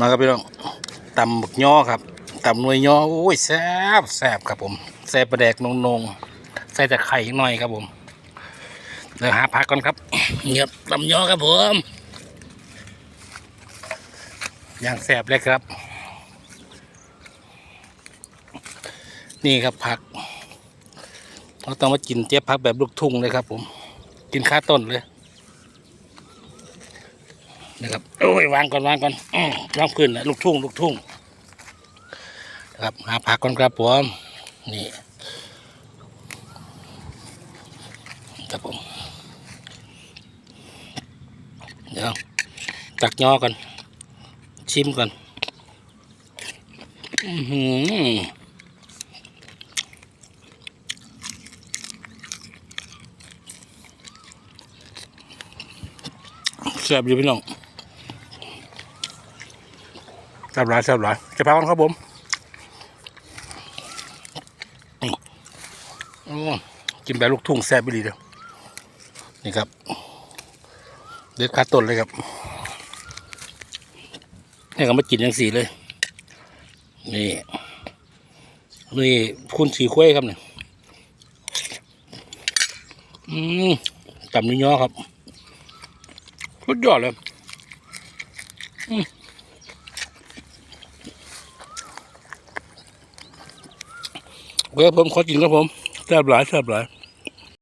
มาครับพี่น้องตำหมึกย่อครับตำหน่วยย่อโอ้ยแซ่บแซ่บครับผมแซ่บประแดกนงนงใส่แต่ไข่หน่อยครับผมเดี๋ยวหาผักก่อนครับเงียบตำย่อครับผมอย่างแซ่บเลยครับ นี่ครับผักเราต้องมากินเจี๊ยบผักแบบลูกทุ่งเลยครับผม กินข้าต้นเลย นะครับโอ้ยวางก่อนวางก่อนอื้องพื้นนะลูกทุ่งลูกทุ่งนะครับหาผักก่อนครับผมนี่ครับผมเดี๋ยวตักยอก่อนชิมก่อนอือหือแซ่บอยู่พี่น้อง แซ่บหลายแซ่บหลายจะพักกันครับผมนี่โอ้กินแบบลูกทุ่งแซ่บไปดีเดียวนี่ครับ เด็ดขาต้นเลยครับนี่ก็มากินอย่างสีเลย นี่นี่คุณสีคุ้ยครับเนี่ยอืมต่ำนิ้ย่อครับสุดยอดเลยโอ เคผมขอกินครับผมแซ่บหลายแซ่บหลาย